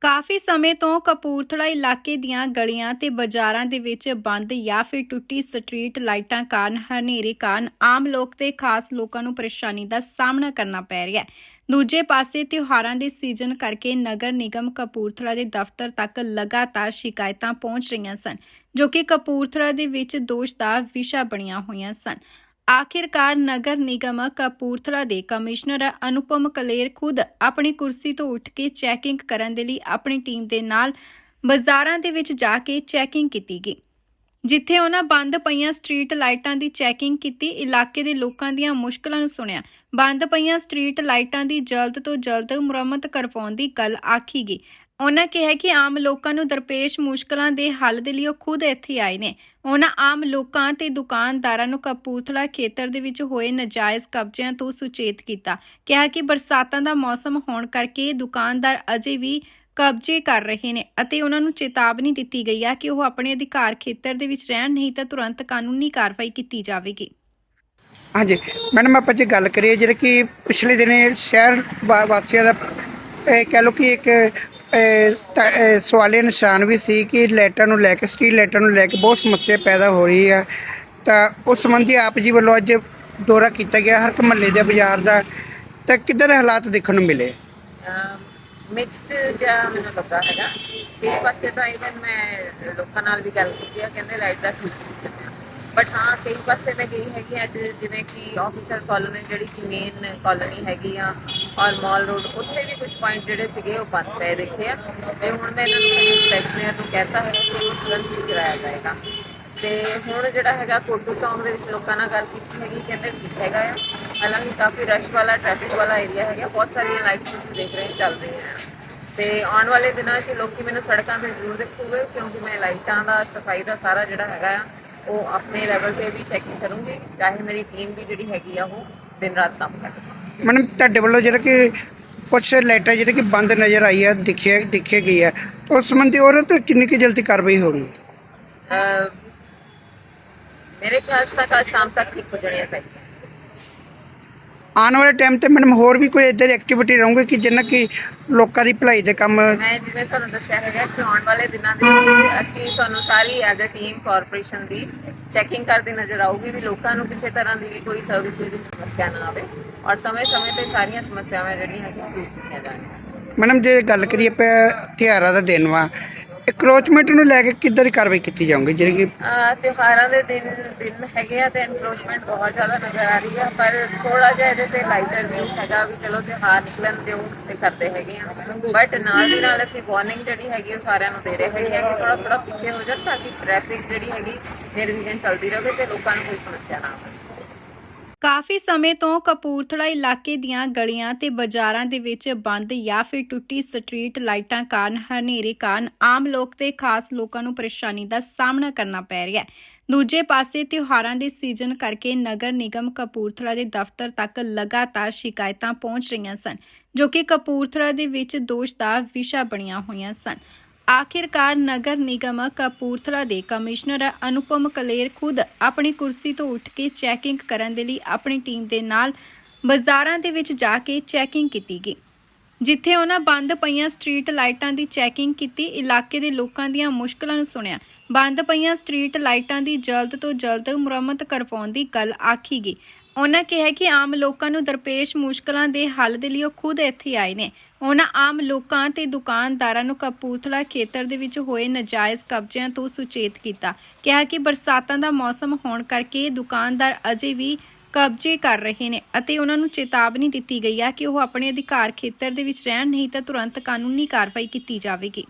ਕਾਫੀ ਸਮੇਂ ਤੋਂ ਕਪੂਰਥਲਾ ਇਲਾਕੇ ਦੀਆਂ ਗਲੀਆਂ ਤੇ ਬਾਜ਼ਾਰਾਂ ਦੇ ਵਿੱਚ ਬੰਦ ਜਾਂ ਫਿਰ ਟੁੱਟੀ ਸਟਰੀਟ ਲਾਈਟਾਂ ਕਾਰਨ ਹਨੇਰੇ ਕਾਰਨ ਆਮ ਲੋਕ ਤੇ ਖਾਸ ਲੋਕਾਂ ਨੂੰ ਪਰੇਸ਼ਾਨੀ ਦਾ ਸਾਹਮਣਾ ਕਰਨਾ ਪੈ ਰਿਹਾ ਹੈ। ਦੂਜੇ ਪਾਸੇ ਤਿਉਹਾਰਾਂ ਦੇ ਸੀਜ਼ਨ ਕਰਕੇ ਨਗਰ ਨਿਗਮ ਕਪੂਰਥਲਾ ਦੇ ਦਫ਼ਤਰ ਤੱਕ ਲਗਾਤਾਰ ਸ਼ਿਕਾਇਤਾਂ ਪਹੁੰਚ ਰਹੀਆਂ ਸਨ, ਜੋ ਕਿ ਕਪੂਰਥਲਾ ਦੇ ਵਿੱਚ ਦੋਸ਼ ਦਾ ਵਿਸ਼ਾ ਬਣੀਆਂ ਹੋਈਆਂ ਸਨ। ਆਖਿਰਕਾਰ ਨਗਰ ਨਿਗਮ ਕਪੂਰਥਲਾ ਦੇ ਕਮਿਸ਼ਨਰ ਅਨੁਪਮ ਕਲੇਰ ਖੁਦ ਆਪਣੀ ਕੁਰਸੀ ਤੋਂ ਉੱਠ ਕੇ ਚੈਕਿੰਗ ਕਰਨ ਦੇ ਲਈ ਆਪਣੀ ਟੀਮ ਦੇ ਨਾਲ ਬਾਜ਼ਾਰਾਂ ਦੇ ਵਿੱਚ ਜਾ ਕੇ ਚੈਕਿੰਗ ਕੀਤੀ ਗਈ, ਜਿੱਥੇ ਉਹਨਾਂ ਬੰਦ ਪਈਆਂ ਸਟਰੀਟ ਲਾਈਟਾਂ ਦੀ ਚੈਕਿੰਗ ਕੀਤੀ। ਇਲਾਕੇ ਦੇ ਲੋਕਾਂ ਦੀਆਂ ਮੁਸ਼ਕਲਾਂ ਨੂੰ ਸੁਣਿਆ, ਬੰਦ ਪਈਆਂ ਸਟਰੀਟ ਲਾਈਟਾਂ ਦੀ ਜਲਦ ਤੋਂ ਜਲਦ ਮੁਰੰਮਤ ਕਰਵਾਉਣ ਦੀ ਗੱਲ ਆਖੀ ਗਈ। ਉਹਨਾਂ ਕਿਹਾ ਕਿ ਆਮ ਲੋਕਾਂ ਨੂੰ ਦਰਪੇਸ਼ ਮੁਸ਼ਕਲਾਂ ਦੇ ਹੱਲ ਦੇ ਲਈ ਉਹ ਖੁਦ ਇੱਥੇ ਆਏ ਨੇ। ਉਹਨਾਂ ਆਮ ਲੋਕਾਂ ਤੇ ਦੁਕਾਨਦਾਰਾਂ ਨੂੰ ਕਪੂਰਥਲਾ ਖੇਤਰ ਦੇ ਵਿੱਚ ਹੋਏ ਨਜਾਇਜ਼ ਕਬਜ਼ਿਆਂ ਤੋਂ ਸੁਚੇਤ ਕੀਤਾ। ਕਿਹਾ ਕਿ ਬਰਸਾਤਾਂ ਦਾ ਮੌਸਮ ਹੋਣ ਕਰਕੇ ਦੁਕਾਨਦਾਰ ਅਜੇ ਵੀ ਕਬਜ਼ੇ ਕਰ ਰਹੇ ਨੇ ਅਤੇ ਉਹਨਾਂ ਨੂੰ ਚੇਤਾਵਨੀ ਦਿੱਤੀ ਗਈ ਹੈ ਕਿ ਉਹ ਆਪਣੇ ਅਧਿਕਾਰ ਖੇਤਰ ਦੇ ਵਿੱਚ ਰਹਿਣ, ਨਹੀਂ ਤਾਂ ਤੁਰੰਤ ਕਾਨੂੰਨੀ ਕਾਰਵਾਈ ਕੀਤੀ ਜਾਵੇਗੀ। ਹਾਂਜੀ। ਮੈਡਮ, ਆਪਾਂ ਜੇ ਗੱਲ ਕਰੀਏ, ਜਿਹੜੇ ਕਿ ਪਿਛਲੇ ਦਿਨੇ ਸ਼ਹਿਰ ਵਾਸੀਆਂ ਦਾ ਇਹ ਕਹਿ ਲਓ ਕਿ ਇੱਕ ਸਵਾਲੀਆ ਨਿਸ਼ਾਨ ਵੀ ਸੀ ਕਿ ਲਾਈਟਾਂ ਨੂੰ ਲੈ ਕੇ ਸਟਰੀਟ ਲਾਈਟਾਂ ਨੂੰ ਲੈ ਕੇ ਬਹੁਤ ਸਮੱਸਿਆ ਪੈਦਾ ਹੋ ਰਹੀ ਹੈ ਤਾਂ ਉਸ ਸੰਬੰਧੀ ਆਪ ਜੀ ਵੱਲੋਂ ਅੱਜ ਦੌਰਾ ਕੀਤਾ ਗਿਆ ਹਰ ਇੱਕ ਮਹੱਲੇ ਦੇ ਬਾਜ਼ਾਰ ਦਾ। ਤਾਂ ਕਿੱਧਰ ਹਾਲਾਤ ਦੇਖਣ ਨੂੰ ਮਿਲੇ? ਮਿਕਸਡ ਜਿਹਾ ਮੈਨੂੰ ਲੱਗਾ ਹੈਗਾ। ਕਈ ਪਾਸੇ ਤਾਂ ਇਵਨ ਮੈਂ ਲੋਕਾਂ ਨਾਲ ਵੀ ਗੱਲ ਕੀਤੀ ਆ, ਕਹਿੰਦੇ ਲਾਈਟ ਦਾ ਠੀਕ ਸਿਸਟਮ ਬਟ ਹਾਂ, ਕਈ ਪਾਸੇ ਮੈਂ ਗਈ ਹੈਗੀ ਅੱਜ ਜਿਵੇਂ ਕਿ ਆਫੀਸਰ ਕਾਲੋਨੀ ਜਿਹੜੀ ਕਿ ਮੇਨ ਕਾਲੋਨੀ ਹੈਗੀ ਆ, ਔਰ ਮਾਲ ਰੋਡ ਉੱਥੇ ਵੀ ਕੁਝ ਪੁਆਇੰਟ ਜਿਹੜੇ ਸੀਗੇ ਉਹ ਬੰਦ ਪਏ ਦੇਖੇ ਆ। ਤੇ ਹੁਣ ਮੈਂ ਇਹਨਾਂ ਨੂੰ ਇੰਸਪੈਕਸ਼ਨਰ ਨੂੰ ਕਹਿਤਾ ਹੈ ਕਿ ਉਹ ਤੁਰੰਤ ਹੀ ਕਰਾਇਆ ਜਾਏਗਾ। ਤੇ ਹੁਣ ਜਿਹੜਾ ਹੈਗਾ ਕੋਟੂ ਚੌਂਕ ਦੇ ਵਿੱਚ ਲੋਕਾਂ ਨਾਲ ਗੱਲ ਕੀਤੀ ਹੈਗੀ, ਕਹਿੰਦੇ ਠੀਕ ਹੈਗਾ ਆ। ਹਾਲਾਂਕਿ ਕਾਫੀ ਰਸ਼ ਵਾਲਾ ਟ੍ਰੈਫਿਕ ਵਾਲਾ ਏਰੀਆ ਹੈਗਾ, ਬਹੁਤ ਸਾਰੀਆਂ ਲਾਈਟਸ ਤੁਸੀਂ ਦੇਖ ਰਹੇ ਚੱਲ ਰਹੀਆਂ ਆ। ਤੇ ਆਉਣ ਵਾਲੇ ਦਿਨਾਂ 'ਚ ਲੋਕੀ ਮੈਨੂੰ ਸੜਕਾਂ ਤੇ ਜ਼ਰੂਰ ਦੇਖੂਗੇ, ਕਿਉਂਕਿ ਮੈਂ ਲਾਈਟਾਂ ਦਾ, ਸਫ਼ਾਈ ਦਾ ਸਾਰਾ ਜਿਹੜਾ ਹੈਗਾ ਆ ਉਹ ਆਪਣੇ ਲੈਵਲ ਤੇ ਵੀ ਚੈਕਿੰਗ ਕਰੂੰਗੀ ਚਾਹੇ ਮੇਰੀ ਟੀਮ ਵੀ ਜਿਹੜੀ ਹੈਗੀ ਆ ਉਹ ਦਿਨ ਰਾਤ ਕੰਮ ਕਰੇ ਮੈਡਮ ਤੁਹਾਡੇ ਵੱਲੋਂ ਜਿਹੜਾ ਕਿ ਕੁਛ ਲਾਈਟਾਂ ਜਿਹੜੇ ਕਿ ਬੰਦ ਨਜ਼ਰ ਆਈ ਹੈ ਦਿਖਿਆ ਦਿਖੇ ਗਈ ਹੈ ਉਸ ਸੰਬੰਧੀ ਉਹਨਾਂ ਤੇ ਕਿੰਨੀ ਕੁ ਜਲਦੀ ਕਾਰਵਾਈ ਹੋਣੀ ਅਹ ਮੇਰੇ ਖਿਆਲ 'ਚ ਤਾਂ ਸ਼ਾਮ ਤੱਕ ਠੀਕ ਹੋ ਜਾਣੀਆਂ ਚਾਹੀਦੀਆਂ। ਆਉਣ ਵਾਲੇ ਟਾਈਮ ਤੇ ਮੈਡਮ ਹੋਰ ਵੀ ਕੋਈ ਇਦਾਂ ਦੀ ਐਕਟੀਵਿਟੀ ਰਹੂਗੀ ਕਿ ਜਿੰਨਾ ਕਿ ਲੋਕਾਂ ਦੀ ਭਲਾਈ ਦੇ ਕੰਮ ਮੈਂ ਜਿਵੇਂ ਤੁਹਾਨੂੰ ਦੱਸਿਆ ਹੈਗਾ ਕਿ ਆਉਣ ਵਾਲੇ ਦਿਨਾਂ ਦੇ ਵਿੱਚ ਅਸੀਂ ਤੁਹਾਨੂੰ ਸਾਰੀ ਐਜ਼ ਅ ਟੀਮ ਕਾਰਪੋਰੇਸ਼ਨ ਦੀ ਚੈਕਿੰਗ ਕਰਦੇ ਨਜ਼ਰ ਆਊਗੀ ਵੀ ਲੋਕਾਂ ਨੂੰ ਕਿਸੇ ਤਰ੍ਹਾਂ ਦੀ ਵੀ ਕੋਈ ਸਰਵਿਸਿਜ਼ ਦੀ ਸਮੱਸਿਆ ਨਾ ਆਵੇ ਔਰ ਸਮੇਂ-ਸਮੇਂ ਤੇ ਸਾਰੀਆਂ ਸਮੱਸਿਆਵਾਂ ਜਿਹੜੀਆਂ ਹੈਗੀਆਂ ਦੂਰ ਕੀਤੀਆਂ ਜਾਣਗੀਆਂ ਮੈਡਮ ਜੇ ਗੱਲ ਕਰੀਏ ਆਪਾਂ ਤਿਉਹਾਰਾਂ ਦਾ ਦਿਨ ਵਾ ਇਕਰੋਚਮੈਂਟ ਨੂੰ ਲੈ ਕੇ ਕਿੱਦਾਂ ਦੀ ਕਾਰਵਾਈ ਕੀਤੀ ਜਾਊਗੀ? ਜਿਹੜੀ ਕਿ ਅਹ ਤਿਉਹਾਰਾਂ ਦੇ ਦਿਨ ਦਿਨ ਹੈਗੇ ਆ ਤੇ ਐਨਕਰੋਚਮੈਂਟ ਬਹੁਤ ਜ਼ਿਆਦਾ ਨਜ਼ਰ ਆ ਰਹੀ ਹੈ ਪਰ ਥੋੜਾ ਜਿਹਾ ਇਹਦੇ ਤੇ ਲਾਈਟਰ ਵੀ ਹੈਗਾ ਵੀ ਚਲੋ ਤਿਉਹਾਰ ਨਿਕਲਣ ਦਿਓ ਤੇ ਕਰਦੇ ਹੈਗੇ ਆ। ਬਟ ਨਾਲ ਦੀ ਨਾਲ ਅਸੀਂ ਵਾਰਨਿੰਗ ਜਿਹੜੀ ਹੈਗੀ ਉਹ ਸਾਰਿਆਂ ਨੂੰ ਦੇ ਰਹੇ ਹੈਗੇ ਆ ਕਿ ਥੋੜਾ ਥੋੜਾ ਪਿੱਛੇ ਹੋ ਜਾਣ ਤਾਂ ਕਿ ਟ੍ਰੈਫਿਕ ਜਿਹੜੀ ਹੈਗੀ ਨਿਰਵਿਘਨ ਚੱਲਦੀ ਰਹੇ ਤੇ ਲੋਕਾਂ ਨੂੰ ਕੋਈ ਸਮੱਸਿਆ ਨਾ ਆਵੇ। ਕਾਫੀ ਸਮੇਂ ਤੋਂ ਕਪੂਰਥਲਾ ਇਲਾਕੇ ਦੀਆਂ ਗਲੀਆਂ ਤੇ ਬਾਜ਼ਾਰਾਂ ਦੇ ਵਿੱਚ ਬੰਦ ਜਾਂ ਫਿਰ ਟੁੱਟੀ ਸਟਰੀਟ ਲਾਈਟਾਂ ਕਾਰਨ ਹਨੇਰੇ ਕਾਰਨ ਆਮ ਲੋਕ ਤੇ ਖਾਸ ਲੋਕਾਂ ਨੂੰ ਪਰੇਸ਼ਾਨੀ ਦਾ ਸਾਹਮਣਾ ਕਰਨਾ ਪੈ ਰਿਹਾ ਹੈ। ਦੂਜੇ ਪਾਸੇ ਤਿਉਹਾਰਾਂ ਦੇ ਸੀਜ਼ਨ ਕਰਕੇ ਨਗਰ ਨਿਗਮ ਕਪੂਰਥਲਾ ਦੇ ਦਫ਼ਤਰ ਤੱਕ ਲਗਾਤਾਰ ਸ਼ਿਕਾਇਤਾਂ ਪਹੁੰਚ ਰਹੀਆਂ ਸਨ, ਜੋ ਕਿ ਕਪੂਰਥਲਾ ਦੇ ਵਿੱਚ ਦੋਸ਼ ਦਾ ਵਿਸ਼ਾ ਬਣੀਆਂ ਹੋਈਆਂ ਸਨ। ਆਖਿਰਕਾਰ ਨਗਰ ਨਿਗਮ ਕਪੂਰਥਲਾ ਦੇ ਕਮਿਸ਼ਨਰ ਅਨੁਪਮ ਕਲੇਰ ਖੁਦ ਆਪਣੀ ਕੁਰਸੀ ਤੋਂ ਉੱਠ ਕੇ ਚੈਕਿੰਗ ਕਰਨ ਦੇ ਲਈ ਆਪਣੀ ਟੀਮ ਦੇ ਨਾਲ ਬਾਜ਼ਾਰਾਂ ਦੇ ਵਿੱਚ ਜਾ ਕੇ ਚੈਕਿੰਗ ਕੀਤੀ ਗਈ, ਜਿੱਥੇ ਉਹਨਾਂ ਬੰਦ ਪਈਆਂ ਸਟਰੀਟ ਲਾਈਟਾਂ ਦੀ ਚੈਕਿੰਗ ਕੀਤੀ, ਇਲਾਕੇ ਦੇ ਲੋਕਾਂ ਦੀਆਂ ਮੁਸ਼ਕਲਾਂ ਨੂੰ ਸੁਣਿਆ। ਬੰਦ ਪਈਆਂ ਸਟਰੀਟ ਲਾਈਟਾਂ ਦੀ ਜਲਦ ਤੋਂ ਜਲਦ ਮੁਰੰਮਤ ਕਰਵਾਉਣ ਦੀ ਗੱਲ ਆਖੀ ਗਈ। ਉਹਨਾਂ ਕਿਹਾ ਕਿ ਆਮ ਲੋਕਾਂ ਨੂੰ ਦਰਪੇਸ਼ ਮੁਸ਼ਕਲਾਂ ਦੇ ਹੱਲ ਦੇ ਲਈ ਉਹ ਖੁਦ ਇੱਥੇ ਆਏ ਨੇ। ਉਹਨਾਂ ਆਮ ਲੋਕਾਂ ਤੇ ਦੁਕਾਨਦਾਰਾਂ ਨੂੰ ਕਪੂਰਥਲਾ ਖੇਤਰ ਦੇ ਵਿੱਚ ਹੋਏ ਨਜਾਇਜ਼ ਕਬਜ਼ਿਆਂ ਤੋਂ ਸੁਚੇਤ ਕੀਤਾ। ਕਿਹਾ ਕਿ ਬਰਸਾਤਾਂ ਦਾ ਮੌਸਮ ਹੋਣ ਕਰਕੇ ਦੁਕਾਨਦਾਰ ਅਜੇ ਵੀ ਕਬਜ਼ੇ ਕਰ ਰਹੇ ਨੇ ਅਤੇ ਉਹਨਾਂ ਨੂੰ ਚੇਤਾਵਨੀ ਦਿੱਤੀ ਗਈ ਹੈ ਕਿ ਉਹ ਆਪਣੇ ਅਧਿਕਾਰ ਖੇਤਰ ਦੇ ਵਿੱਚ ਰਹਿਣ ਨਹੀਂ ਤਾਂ ਤੁਰੰਤ ਕਾਨੂੰਨੀ ਕਾਰਵਾਈ ਕੀਤੀ ਜਾਵੇਗੀ।